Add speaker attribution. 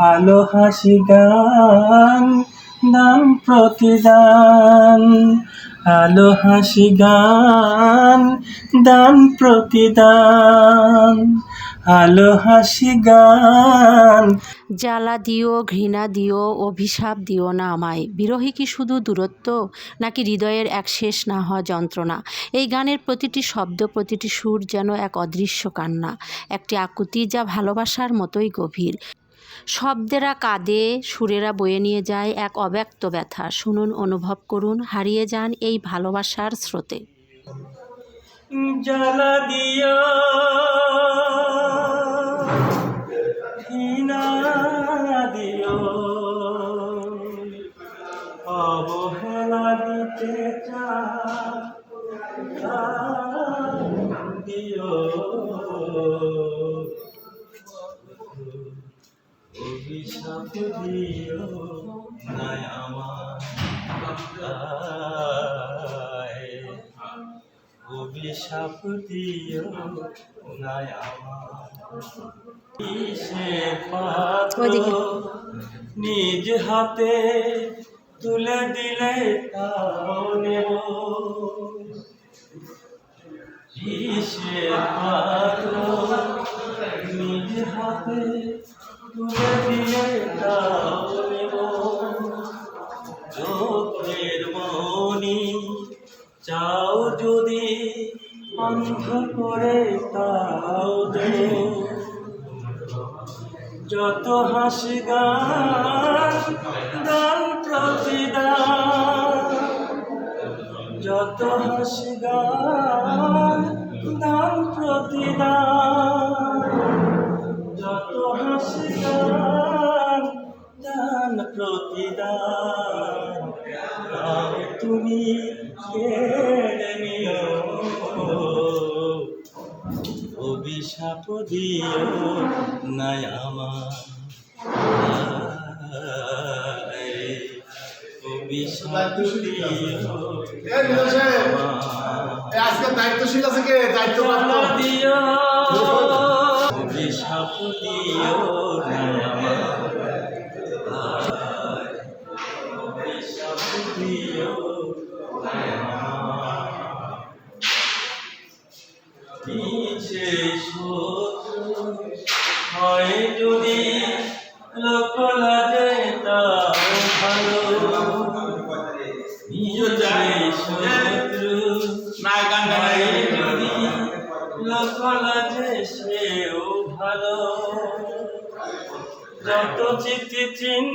Speaker 1: আলো হাসি গান দান প্রতিদান। আলো হাসি গান দান প্রতিদান। আলো হাসি গান।
Speaker 2: জ্বালা দিও, ঘৃণা দিও, অভিশাপ দিও না আমায়। বিরহী কি শুধু দূরত্ব? নাকি হৃদয়ের এক শেষ না হওয়া যন্ত্রণা? এই গানের প্রতিটি শব্দ, প্রতিটি সুর যেন এক অদৃশ্য কান্না। একটি আকুতি যা ভালোবাসার মতোই গভীর। শব্দেরা কাঁদে, সুরেরা বয়ে নিয়ে যায় এক অব্যক্ত ব্যথা। শুনুন, অনুভব করুন, হারিয়ে যান এই ভালোবাসার স্রোতে।
Speaker 1: জ্বালা অবহেলা দিতে চাও। অভিশাপ দিও নাই আমার আয়। অভিশাপ দিও নাই আমার কিসে পাত্র
Speaker 2: ওইদিকে।
Speaker 1: নিজ হাতে তুলে দিলে তাও নেব নিজ হাতে তুলে তাও নেব চোখের মনি চাও যদি অন্ধ করে তাও দে। যত হাসি গান দান প্রতিদান। যত হাসি গান দান প্রতিদান। প্রতিদান তুমি কেড়ে নিও। অভিশাপ দিও নাই আমার। অভিশাপ দিও
Speaker 3: আজকে দায়িত্বশীল আছে কে? দায়িত্ব
Speaker 1: দিও অভিশাপ দিও হয় যদি লোক লাগে তাও ভালো শত্রু হয় যদি লোক লাগে সেও ভালো। যত চিঠি চিহ্ন